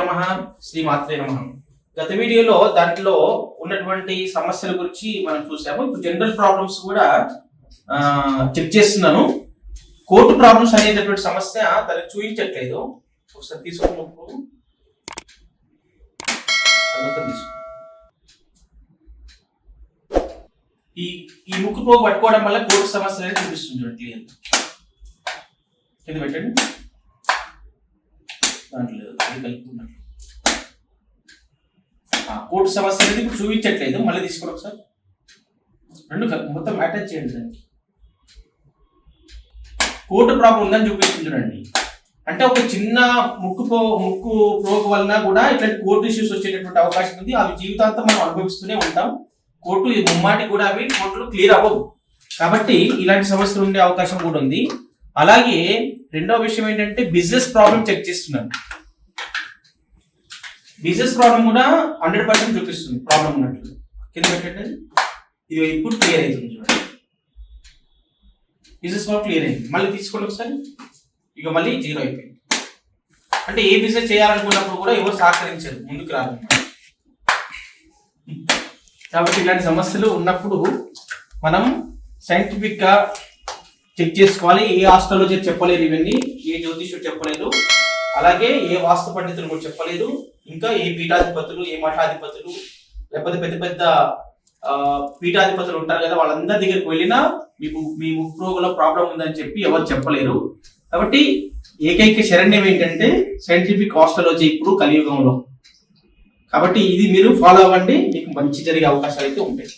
నమ శ్రీ మాత్రే నమ. గత వీడియోలో దాంట్లో ఉన్నటువంటి సమస్యల గురించి మనం చూసాము ఇప్పుడు జనరల్ ప్రాబ్లమ్స్ కూడా చెక్ చేస్తున్నాను. కోర్టు ప్రాబ్లమ్స్ అనేటటువంటి సమస్య తనకు చూపించట్లేదు. ఒకసారి తీసుకున్నప్పుడు ఈ ఈ ముక్కు పోగు పట్టుకోవడం వల్ల కోర్టు సమస్యలు అనేది చూపిస్తుంది క్లియర్ కింద పెట్టండి. దాంట్లో లేదు, సమస్య అనేది ఇప్పుడు చూపించట్లేదు. మళ్ళీ తీసుకోండి ఒకసారి? రెండు మొత్తం అటాచ్ చేయండి దానికి. కోర్టు ప్రాబ్లం ఉందని చూపిస్తుంది చూడండి. అంటే ఒక చిన్న ముక్కు పో ముక్కు ప్రోగ్ వలన కూడా ఇట్లాంటి కోర్టు ఇష్యూస్ వచ్చేటటువంటి అవకాశం ఉంది. అవి జీవితాంతం మనం అనుభవిస్తూనే ఉంటాం. కోర్టు ముమ్మాటి కూడా అవి కోర్టులు క్లియర్ అవ్వవు. కాబట్టి ఇలాంటి సమస్యలు ఉండే అవకాశం కూడా ఉంది. అలాగే రెండో విషయం ఏంటంటే బిజినెస్ ప్రాబ్లం చెక్ చేస్తున్నాను బిజినెస్ ప్రాబ్లం కూడా హండ్రెడ్ పర్సెంట్ చూపిస్తుంది ప్రాబ్లం ఉన్నట్లు. కింద పెట్టండి. ఇది ఇప్పుడు క్లియర్ అవుతుంది చూడండి. బిజినెస్ ప్రాబ్లం క్లియర్ అయింది. మళ్ళీ తీసుకోండి ఒకసారి. ఇక మళ్ళీ జీరో అయిపోయింది. అంటే ఏ బిజినెస్ చేయాలనుకున్నప్పుడు కూడా ఎవరు సహకరించారు ముందుకు రాదు కాబట్టి ఇలాంటి సమస్యలు ఉన్నప్పుడు మనం సైంటిఫిక్గా చెక్ చేసుకోవాలి. ఏ హాస్టల్లో చెప్పలేదు ఇవన్నీ ఏ జ్యోతిష్యుడు చెప్పలేదు. అలాగే ఏ వాస్తు పండితులు కూడా చెప్పలేదు. ఇంకా ఏ పీఠాధిపతులు ఏ మఠాధిపతులు లేకపోతే పెద్ద పెద్ద పీఠాధిపతులు ఉంటారు కదా వాళ్ళందరి దగ్గరికి వెళ్ళినా మీకు మీ ముక్కురోగులో ప్రాబ్లం ఉందని చెప్పి ఎవరు చెప్పలేరు. కాబట్టి ఏకైక శరణ్యం ఏంటంటే సైంటిఫిక్ ఆస్ట్రాలజీ ఇప్పుడు కలియుగంలో. కాబట్టి ఇది మీరు ఫాలో అవ్వండి మీకు మంచి జరిగే అవకాశాలు అయితే ఉంటాయి.